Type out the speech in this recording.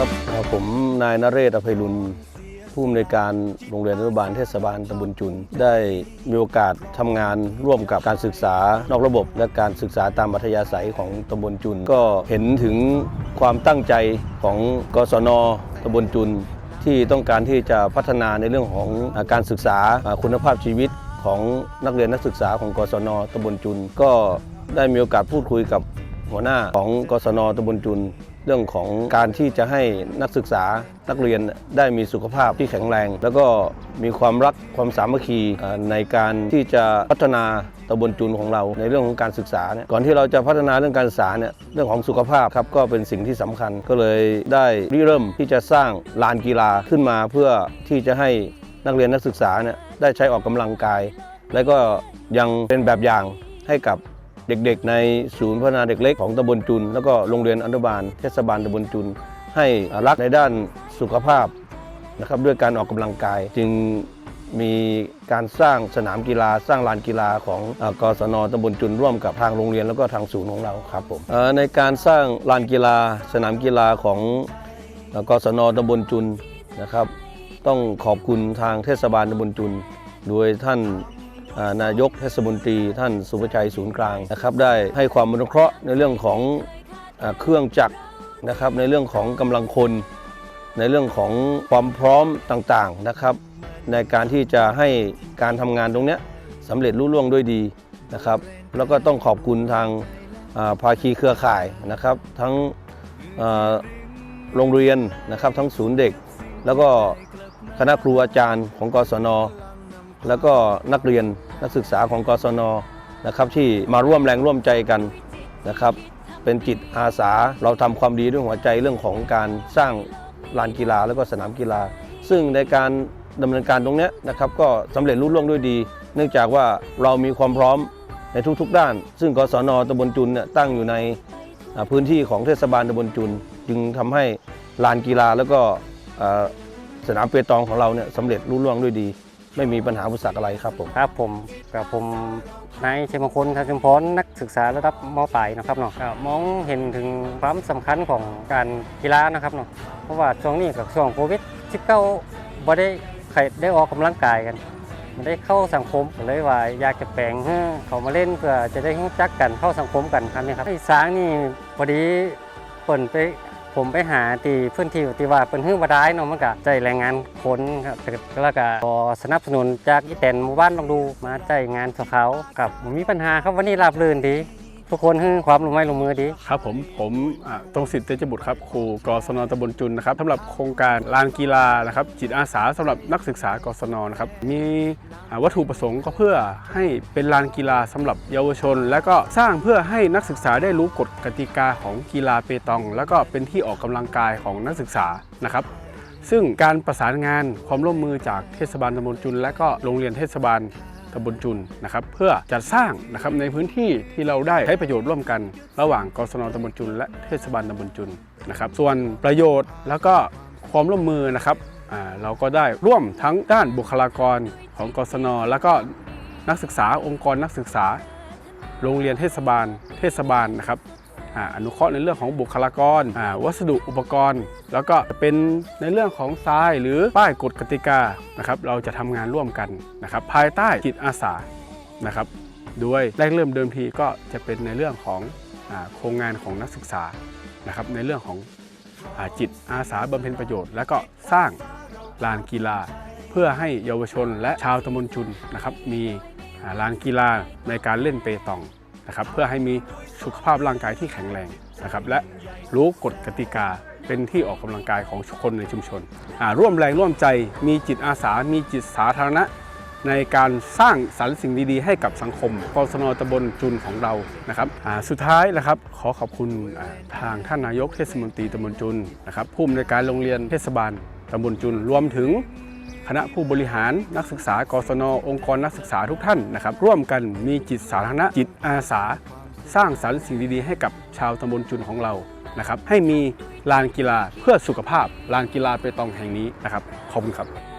ครับผมนายนเรศอภัยรุณผู้อำนวยการโรงเรียนอนุบาลเทศบาลตำบลจุน ได้มีโอกาสทำงานร่วมกับการศึกษานอกระบบ และการศึกษาตามอัธยาศัยของตำบลจุน ก็เห็นถึงความตั้งใจของกศนตำบลจุน ที่ต้องการที่จะพัฒนาในเรื่องของการศึกษาอ่าคุณภาพชีวิตของนักเรียนนักศึกษาของกศนตำบลจุน ก็ได้มีโอกาสพูดคุยกับหัวหน้าของกศนตำบลจุน เรื่องของการที่จะให้นักศึกษานักเรียนได้มีสุขภาพที่แข็งแรง แล้วก็มีความรักความสามัคคีในการที่จะพัฒนาตำบลจุนของเราในเรื่องของการศึกษาเนี่ยก่อนที่เราจะพัฒนาเรื่องการศึกษาเนี่ยเรื่องของสุขภาพครับก็เป็นสิ่งที่สำคัญก็เลยได้ริเริ่มที่จะสร้างลานกีฬาขึ้นมาเพื่อที่จะให้นักเรียนนักศึกษาเนี่ยได้ใช้ออกกำลังกาย และก็ยังเป็นแบบอย่างให้กับ เด็กๆ ในศูนย์พัฒนาเด็กเล็กของตำบลจุน แล้วก็โรงเรียนอนุบาลเทศบาลตำบลจุน ให้รักในด้านสุขภาพนะครับด้วยการออกกำลังกายจึงมีการสร้างสนามกีฬาสร้างลานกีฬาของอกศนตำบลจุนร่วมกับทางโรงเรียนแล้วก็ทางศูนย์ของเราครับผมในการสร้างลานกีฬาสนามกีฬาของอกศนตำบลจุนนะครับ ต้องขอบคุณทางเทศบาลตำบลจุน โดยท่าน นายกเทศมนตรีท่านสุภชัยศูนย์กลางนะครับได้ให้ความอนุเคราะห์ในเรื่องของอเครื่องจักรนะครับในเรื่องของกำลังคน ในเรื่องของความพร้อมต่างๆนะครับ ในการที่จะให้การทำงานตรงนี้ยสำเร็จรุ่ล่วงด้วยดีนะครับ แล้วก็ต้องขอบคุณทางาภาคีเครือข่ายนะครับ ทั้งโรงเรียนนะครับทั้งศูนย์เด็ก แล้วก็คณะครูอาจารย์ของกศน แล้วก็นักเรียนนักศึกษาของกศนนะครับที่มาร่วมแรงร่วมใจกันนะครับ เป็นจิตอาสาเราทำความดีด้วยหัวใจเรื่องของการสร้างลานกีฬาแล้วก็สนามกีฬา ซึ่งในการดำเนินการตรงนี้นะครับก็สำเร็จรุ่ล่วงด้วยดี เนื่องจากว่าเรามีความพร้อมในทุกๆด้าน ซึ่งกศนตำบลจุนเนี่ยตั้งอยู่ในพื้นที่ของเทศบาลตำบลจุน จึงทำให้ลานกีฬาแล้วก็สนามเปตองของเราเนี่ยสำเร็จรุ่ล่วงด้วยดี ไม่มีปัญหาอุปสรรคอะไรครับผม ครับผมกับผมนายชัยมงคลครับชุมพรนักศึกษาระดับมปลายนะครับเนาะก็มองเห็นถึงความสำคัญของการกีฬานะครับเนาะเพราะว่าช่วงนี้กับช่วงโควิด19บ่ได้ใครได้ออกกำลังกายกันมันได้เข้าสังคมก็เลยว่าอยากจะแปลงให้เขามาเล่นเพื่อจะได้รู้จักกันเข้าสังคมกันครับนี่ครับไอ้สร้างนี่พอดีเปิ่นไป ผมไปหาตีพื้นที่ที่ว่าเป็นหื้อบ่ได้เนาะมันก็ใจแรงงานคนครับแล้วก็ขอสนับสนุนจากอีแตนหมู่บ้านลองดูมาใจงานของเขากับมีปัญหาครับวันนี้ราบรื่นดี ทุกคนให้ความร่วมไม้ร่วมมือดี ครับผมผมอ่าตรงสิทธิ์เตจบุตรครับครูกศนตำบลจุนนะครับสำหรับโครงการลานกีฬานะครับจิตอาสาสำหรับนักศึกษากศนนะครับมีอ่าวัตถุประสงค์ก็เพื่อให้เป็นลานกีฬาสำหรับเยาวชน และก็สร้างเพื่อให้นักศึกษาได้รู้กฎกติกาของกีฬาเปตอง แล้วก็เป็นที่ออกกำลังกายของนักศึกษานะครับ ซึ่งการประสานงานความร่วมมือจากเทศบาลตำบลจุน และก็โรงเรียนเทศบาล ตำบลจุนนะครับเพื่อจัดสร้างนะครับในพื้นที่ที่เราได้ใช้ประโยชน์ร่วมกัน ระหว่างกศนตำบลจุนและเทศบาลตำบลจุนนะครับส่วนประโยชน์แล้วก็ความร่วมมือนะครับอ่าเราก็ได้ร่วมทั้งด้านบุคลากรของกศนแล้วก็นักศึกษาองค์กรนักศึกษา โรงเรียนเทศบาลเทศบาลนะครับ อนุเคราะห์ในเรื่องของบุคลากร วัสดุอุปกรณ์ แล้วก็เป็นในเรื่องของทรายหรือป้ายกฎกติกานะครับเราจะทำงานร่วมกันนะครับภายใต้จิตอาสานะครับโดยแรกเริ่มเดิมทีก็จะเป็นในเรื่องของโครงงานของนักศึกษานะครับในเรื่องของอจิตอาสาบำเพ็ญประโยชน์ และก็สร้างลานกีฬา เพื่อให้เยาวชนและชาวตำบลจุนนะครับมีลานกีฬาในการเล่นเปตองนะครับเพื่อให้มี สุขภาพร่างกายที่แข็งแรงนะครับและรู้กฎกติกาเป็นที่ออกกำลังกายของคนในชุมชน ร่วมแรงร่วมใจมีจิตอาสา มีจิตสาธารณะ ในการสร้างสรรค์สิ่งดีๆ ให้กับสังคมกศนตำบลจุนของเรานะครับสุดท้ายนะครับขอขอบคุณทางท่านนายกเทศมนตรีตำบลจุนนะครับผู้อำนวยการโรงเรียนเทศบาลตำบลจุนรวมถึงคณะผู้บริหารนักศึกษากศนองค์กรนักศึกษาทุกท่านนะครับร่วมกันมีจิตสาธารณะจิตอาสา สร้างสรรค์สิ่งดีๆ ให้กับชาวตำบลจุนของเรานะครับให้มีลานกีฬาเพื่อสุขภาพลานกีฬาเปตองแห่งนี้นะครับขอบคุณครับ